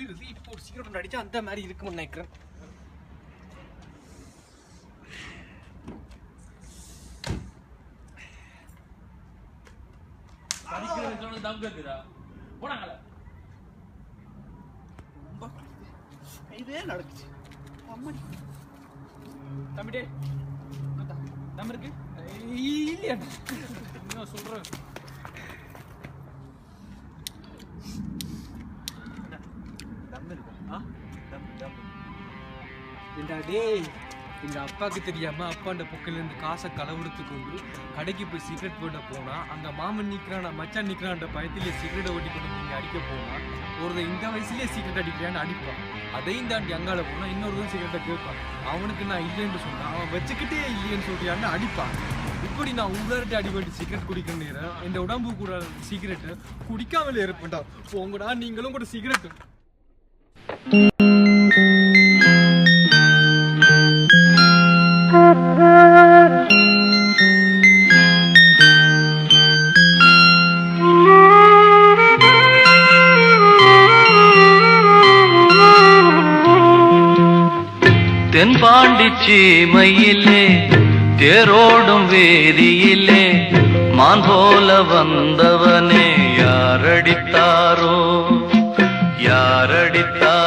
குளிருது இப்போ ஒரு சிகரெட் அடிச்சா அந்த மாதிரி இருக்கும்னு நினைக்கிறேன். படிக்கிறதுக்கு சொன்னது தம் கேக்குதா போனாங்களே ரொம்ப குளிருது. இதே நடக்குச்சு. அம்மாடி. தம்பிடே தம் இருக்கு. இல்லையா இன்னும் சொல்றேன் தம் இருக்கு ஆ தம் தம் ஏண்டா டேய் எங்கள் அப்பாவுக்கு தெரியாமல் அப்பாண்ட பொக்கிலேருந்து காசை களவெடுத்து கொண்டு கடைக்கு போய் சிகரெட் போட போனால் அங்கே மாமன் நிற்கிறான் மச்சான் நிற்கிறான்ற பயத்திலே சிகரெட்டை ஓட்டி கொண்டு நீங்கள் அடிக்க போனால் ஒருத்தர் இந்த வயசுலேயே சிகரெட் அடிக்கிறான்னு அடிப்பான். அதையும் தாண்டி அங்கால போனால் இன்னொருத்தன் சிகரெட்டை கேட்பான். அவனுக்கு நான் இல்லைன்னு சொன்னான் அவன் வச்சுக்கிட்டே இல்லைன்னு சொல்கிறான்னு அடிப்பான். இப்படி நான் உள்ளார்ட்டு அடிபட்டு சிகரெட் குடிக்கிற இந்த உடம்பு கூட சிகரெட்டு குடிக்காமலே இருப்பேன்டா. போங்கடா நீங்களும் கூட சிகரெட்டு தென்பாண்டி சீமையிலே தேரோடும் வேதியிலே மான் போல வந்தவனே யாரடித்தாரோ? யாரடித்தாரோ